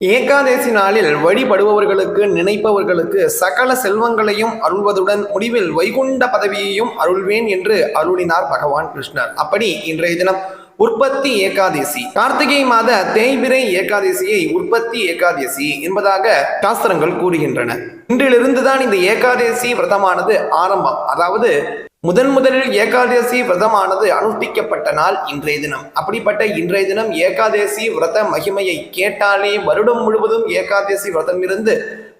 ஏகாதேசி நாளில் வழிபடுபவர்களுக்கு நினைப்பவர்களுக்கு சகல செல்வங்களையும் அருள்வதுடன் முடிவில் வைகுண்ட பதவியையும் அருள்வேன் என்று அருளினார் பகவான் கிருஷ்ணர். அப்படி இன்றைய தினம் உற்பத்தி ஏகாதசி. கார்த்திகை மாத தேய்பிரை ஏகாதசியை உற்பத்தி ஏகாதசி என்பதாக சாஸ்திரங்கள் கூறுகின்றன. இன்றிலிருந்துதான் இந்த ஏகாதசி விரதமானது ஆரம்பம். அதாவது முதன் முதலில் ஏகாதசி விரதமானது அனுஷ்டிக்கப்பட்ட நாள் இன்றைய தினம். அப்படிப்பட்ட இன்றைய தினம் ஏகாதசி விரத மகிமையை கேட்டாலே வருடம் முழுவதும் ஏகாதசி விரதம் இருந்து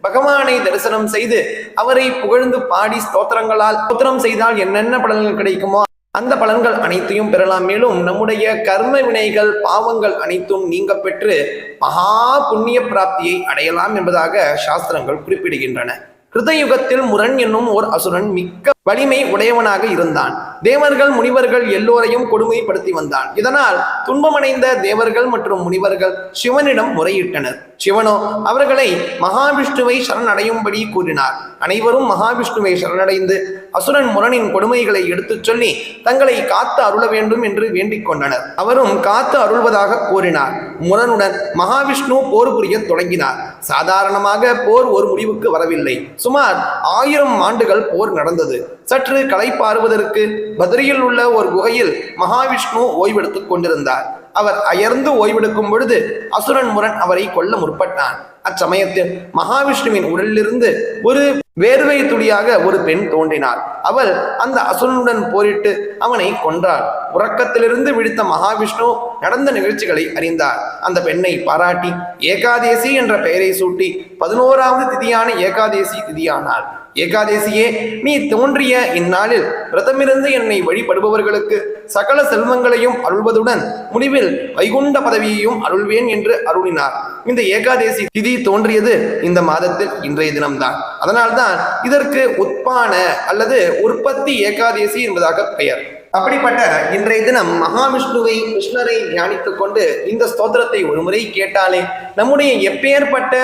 பகவானை தரிசனம் செய்து அவரை புகழ்ந்து பாடி ஸ்தோத்திரங்களால் ஸ்தோத்திரம் செய்தால் என்னென்ன பலன்கள் கிடைக்குமோ அந்த பலன்கள் அனைத்தையும் பெறலாம். மேலும் நம்முடைய கர்ம வினைகள் பாவங்கள் அனைத்தும் நீங்க பெற்று மகா புண்ணிய பிராப்தியை அடையலாம் என்பதாக சாஸ்திரங்கள் குறிப்பிடுகின்றன. கிருதயுகத்தில் முரண் என்னும் ஓர் அசுரன் மிக்க வலிமை உடையவனாக இருந்தான். தேவர்கள் முனிவர்கள் எல்லோரையும் கொடுமைப்படுத்தி வந்தான். இதனால் துன்பமடைந்த தேவர்கள் மற்றும் முனிவர்கள் சிவனிடம் முறையிட்டனர். சிவனோ அவர்களை மகாவிஷ்ணுவை சரணடையும்படி கூறினார். அனைவரும் மகாவிஷ்ணுவை சரணடைந்து அசுரன் முரணின் கொடுமைகளை எடுத்துச் சொல்லி தங்களை காத்து அருள வேண்டும் என்று வேண்டிக் கொண்டனர். அவரும் காத்து அருள்வதாக கூறினார். முரனுடன் மகாவிஷ்ணு போர் புரிய தொடங்கினார். சாதாரணமாக போர் ஒரு முடிவுக்கு வரவில்லை. சுமார் ஆயிரம் ஆண்டுகள் போர் நடந்தது. சற்று கலை பார்வதற்கு பதிரியில் உள்ள ஒரு குகையில் மகாவிஷ்ணு ஓய்வெடுத்துக் கொண்டிருந்தார். அவர் அயர்ந்து ஓய்வெடுக்கும் பொழுது அசுரன் முரண் அவரை கொல்ல முற்பட்டான். அச்சமயத்தில் மகாவிஷ்ணுவின் உடலிலிருந்து ஒரு வேர்வை துளியாக ஒரு பெண் தோன்றினாள். அவள் அந்த அசுரனுடன் போரிட்டு அவனை கொன்றாள். உறக்கத்திலிருந்து விழித்த மகாவிஷ்ணு நடந்த நிகழ்ச்சிகளை அறிந்தார். அந்த பெண்ணை பாராட்டி ஏகாதேசி என்ற பெயரை சூட்டி பதினோராவது திதியான ஏகாதேசி திதியானாள். ஏகாதேசியே நீ தோன்றிய இந்நாளில் விரதமிருந்து என்னை வழிபடுபவர்களுக்கு சகல செல்வங்களையும் அருள்வதுடன் முடிவில் வைகுண்ட பதவியையும் அருள்வேன் என்று அருளினார். இந்த ஏகாதேசி திதி தோன்றியது இந்த மாதத்தில் இன்றைய தினம்தான். அதனால்தான் இதற்கு உட்பான அல்லது உற்பத்தி ஏகாதேசி என்பதாக பெயர். அப்படிப்பட்ட இன்றைய தினம் மகாவிஷ்ணுவை கிருஷ்ணரை தியானித்துக் கொண்டு இந்த ஸ்தோத்திரத்தை ஒருமுறை கேட்டாலே நம்முடைய எப்பேற்பட்ட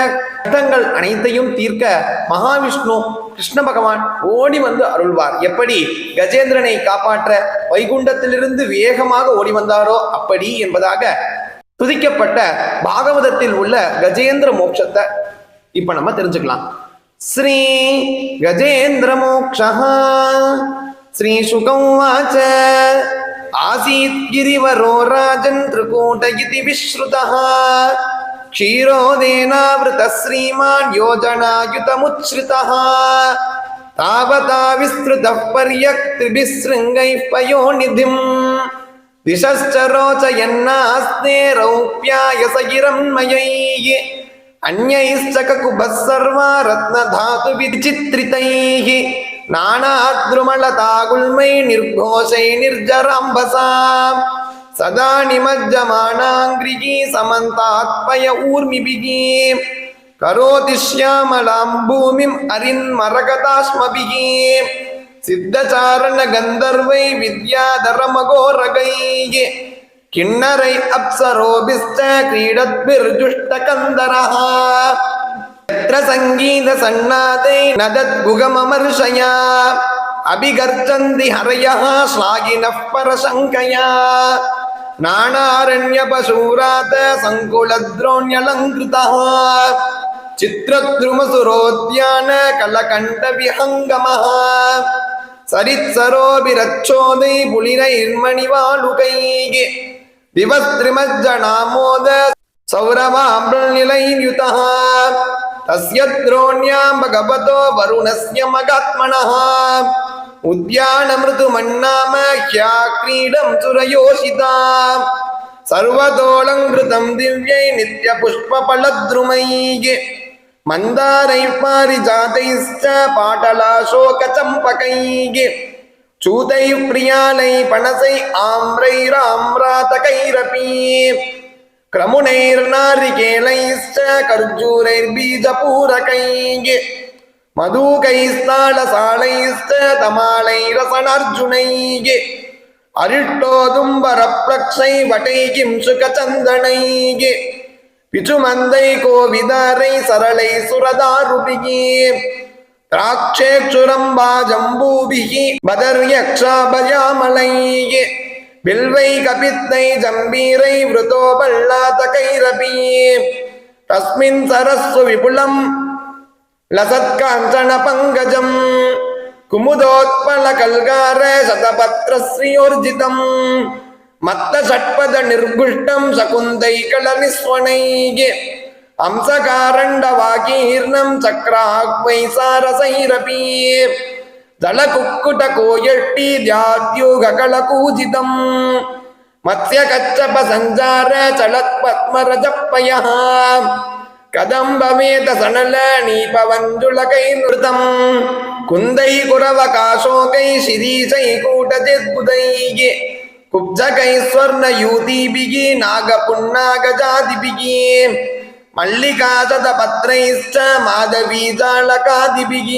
கஷ்டங்கள் அனைத்தையும் தீர்க்க மகாவிஷ்ணு கிருஷ்ண பகவான் ஓடி வந்து அருள்வார். எப்படி? கஜேந்திரனை காப்பாற்ற வைகுண்டத்திலிருந்து வேகமாக ஓடி வந்தாரோ அப்படி என்பதாக துதிக்கப்பட்ட பாகவதத்தில் உள்ள கஜேந்திர மோட்சத்தை இப்ப நம்ம தெரிஞ்சுக்கலாம். श्री गजेन्द्रमोक्षः श्रीशुकौवाच आसीत् गिरिवरो राजन् त्रिकूट इति विश्रुतः क्षीरोदेनावृतः श्रीमान् योजनायुतमुच्छ्रितः तावता विस्तृतः पर्यक्तिभिः शृङ्गैः पयोनिधिम् दिशश्च रोचयन्नास्ते रौप्याय सगिरन्मयैः ककुभः सर्वा रत्नधातुविचित्रितैः नानाद्रुमलतागुल्मै निर्घोषै निर्जराम्बसा सदा निमज्जमानाङ्ग्रिः समन्तात्पय ऊर्मिभिः करोति श्यामलां भूमिम् अरिन्मरगताश्मभिः सिद्धचारणगन्धर्वै विद्याधरमघोरगैः किन्नरै अप्सरोभिश्च क्रीडद्भिर्जुष्टकन्दरः यत्र सङ्गीतसन्नादे नदद्गुगममर्षया अभिगर्जन्ति हरयः श्लाघिनः परशङ्कया नानारण्यपशूरात् सङ्कुलद्रोण्यलङ्कृतः चित्रद्रुमसुरोद्यान कलकण्ठविहङ्गमः सरित्सरोभिरच्छोदै पुलिरैर्मणिवालुकैः दिवस्त्रिमज्जनामोद सौरवाम्बनिलैर्युतः तस्य द्रोण्यां भगवतो वरुणस्य मगात्मनः उद्यानमृदुमन्नाम ह्याक्रीडं सुरयोषिता सर्वतोऽलङ्कृतं दिव्यै नित्यपुष्पफलद्रुमैः मन्दारैः पारिजातैश्च पाटलाशोकचम्पकैः சூதை பிரியானை பனசை ஆம்ரை ராம்ரா தகைரபி. கிரமுனைர் நாரிகேளைஸ்ச கர்ஜூரைர் பீஜபூரகைகி மதுகைஸ்தால சாலைஸ்த தமாலை ரசனர்ஜுனைகி அரிட்டோதும்பரப்ளக்ஷை வட்டைகிம் சுகச்சந்தனைகி பிச்சுமந்தை கோவிதாரை சரளை சுரதாருபிகி. திராட்சேச்சுரம்பாஜம்பூபிஹ பதர்யக்ஷாபயாமலைய. வில்வை கபித்தை ஜம்பீரை விருதோ பல்லாதகைரபி தஸ்மின் சரஸ்வ விபுலம் லசத்காஞ்சன பங்கஜம். குமுதோத்பல கல்கார சதபத்ரஸ்ரீயோர்ஜிதம் மத்த சட்பத நிர்குஷ்டம் சகுந்தை கலனிஸ்வனையே. ಹಂಸಕಾರಂಡವಾಗೀರ್ಣಂ ಚಕ್ರಾಹ್ವೈ ಸಾರಸೈರಪಿ ದಳಕುಕ್ಕುಟ ಕೋಯಟ್ಟಿ ದ್ಯಾದ್ಯೂಗಗಳ ಕೂಜಿತಂ ಮತ್ಸ್ಯ ಕಚ್ಚಪ ಸಂಚಾರ ಚಳತ್ ಪದ್ಮರಜಪ್ಪಯ ಕದಂಬಮೇತ ಸಣಲ ನೀಪವಂಜುಳಕೈ ನೃತಂ ಕುಂದೈ ಕುರವ ಕಾಶೋಕೈ ಶಿರೀಶೈ ಕೂಟಜದ್ಬುದೈಗೆ ಕುಬ್ಜಕೈ ಸ್ವರ್ಣ ಯೂತಿಬಿಗಿ ನಾಗಪುನ್ನಾಗಜಾದಿಬಿಗಿ मल्लिकाशतपत्रैश्च माधवीजालकादिभिः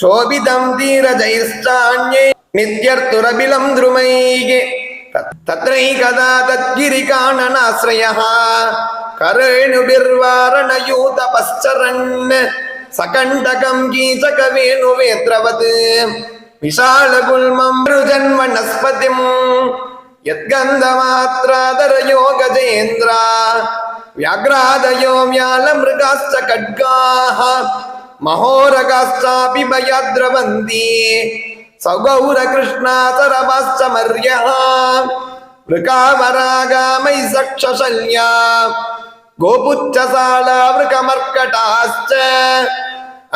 शोभितं तीरजैश्चान्यै नित्यर्तुरबिलं द्रुमैः तत्- तत्रैकदा तद्गिरिकाननाश्रयः करेणुभिर्वारणयूतपश्चरन् सकण्टकं कीचकवेणुवेत्रवत् विशालगुल्मं मृजन्वनस्पतिम् यद्गन्धमात्रादरयो गजेन्द्र व्याघ्रादयो व्यालमृगाश्च खड्गाः महोरगाश्चापि भयाद्रवन्ति सौगौरकृष्णा सरवाश्च मर्यः वृकावरागामयि सक्षशल्या गोपुच्छसाला वृकमर्कटाश्च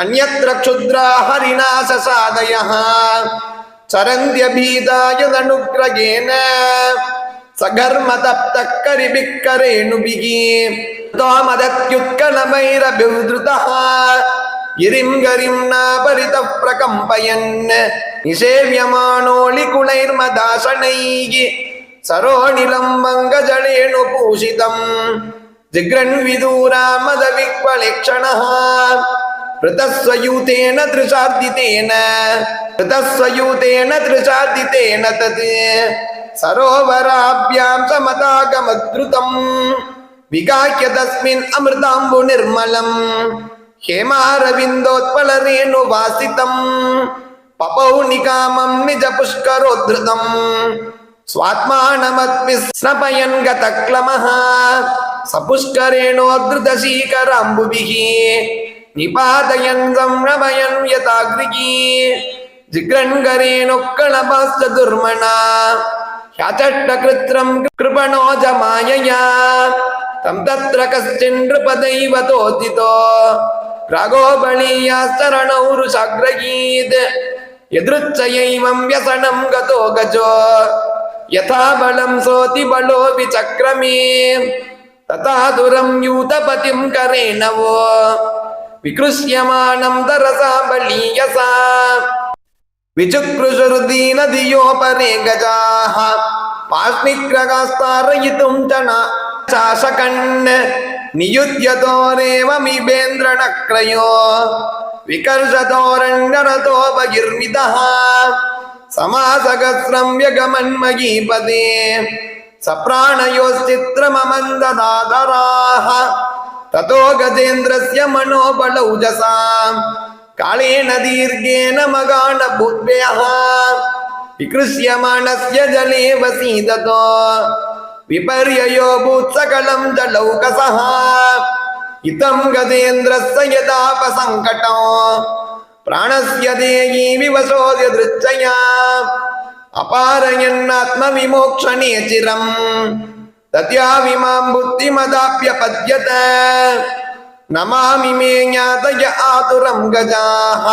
अन्यत्र क्षुद्रा हरिणाशसादयः चरन्त्यभीताय दनुग्रगेन सघर्मतप्तः करिभिः करेणुभिः त्वामदत्युत्कलमैरभिवृतः गिरिं गरिं नापरितः प्रकम्पयन् निषेव्यमाणोऽलिकुलैर्मदाशनैः सरोनिलं मङ्गजलेणुपूषितम् जिघ्रन्विदूरामदविक्वलेक्षणः ऋतस्वयूतेन तृषार्दितेन ऋतस्वयूतेन तृषार्दितेन तत् सरोवराभ्यां समतागमद्रुतम् विगाह्य तस्मिन् अमृताम्बुनिर्मलम् हेमारविन्दोत्पलरेणुवासितम् पपौ निकामं निजपुष्करोद्धृतम् स्वात्मानमत्विस्नपयन् गतक्लमः सपुष्करेणोद्धृतशीकराम्बुभिः निपातयन् संरमयन् यथाग्रिकी जिघ्रन्करेणुक्कणपाश्च दुर्मणा ह्याचट्टकृत्रं कृपणो च मायया तं तत्र कश्चिन् नृपदैवतोदितो रागो बलीयाश्चरणौ रुषाग्रहीत् यदृच्छयैवं व्यसनं गतो गजो यथा बलं सोति बलो विचक्रमे तथा दुरं यूतपतिं करेण वो विकृष्यमाणं तरसा बलीयसा विचुक्रुशुर्दीनधियोपरे गजाः पाष्णिग्रगास्तारयितुं च न चाशकन् नियुध्यतोरेवमिबेन्द्रणक्रयो विकर्षतोरण्यरतोपगिर्मितः समासहस्रं व्यगमन्मयीपदे सप्राणयोश्चित्रममन्ददादराः ततो गजेन्द्रस्य मनोबलौजसा कालेन दीर्घेन मगाणभूद्भ्यः विकृष्यमाणस्य जले वसीदतो विपर्ययो भूत्सकलं जलौकसः इतं गजेन्द्रस्य यदापसङ्कटो प्राणस्य देयी विवशोद्य दृच्छया अपारयन्नात्मविमोक्षणे चिरम् तत्याविमां बुद्धिमदाप्यपद्यत नमामि मे ज्ञातय आतुरं गजाः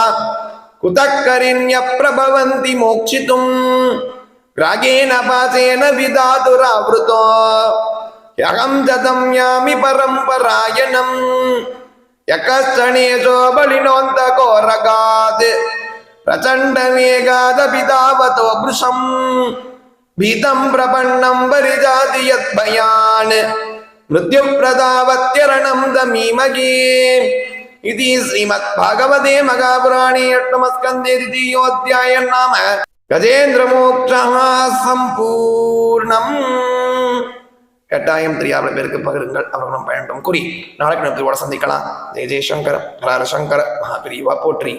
कुतः करिण्यप्रभवन्ति मोक्षितुम् रागेण पासेन विधातुरावृतो ह्यहं जतं यामि परम्परायणम् यकश्चणेशो बलिनोऽन्तकोरगात् प्रचण्डवेगादपि तावतो वृषम् भीतं प्रपन्नं परिजाति यद्भयान् मृत्युप्रदावत्यरणं दमीमगे इति श्रीमद्भागवते महापुराणे अष्टमस्कन्धे द्वितीयोऽध्यायं नाम கஜேந்திரமோக்ஷா சம்பூர்ணம் கட்டாயம் தெரியாமல் பேருக்கு பகிருங்கள் அவர்களும் பயன்படும் குறி நாளைக்கு நம்ம திருவோட சந்திக்கலாம் ஜெய ஜெயசங்கர் ஹர சங்கர மகாபிரிவா போற்றி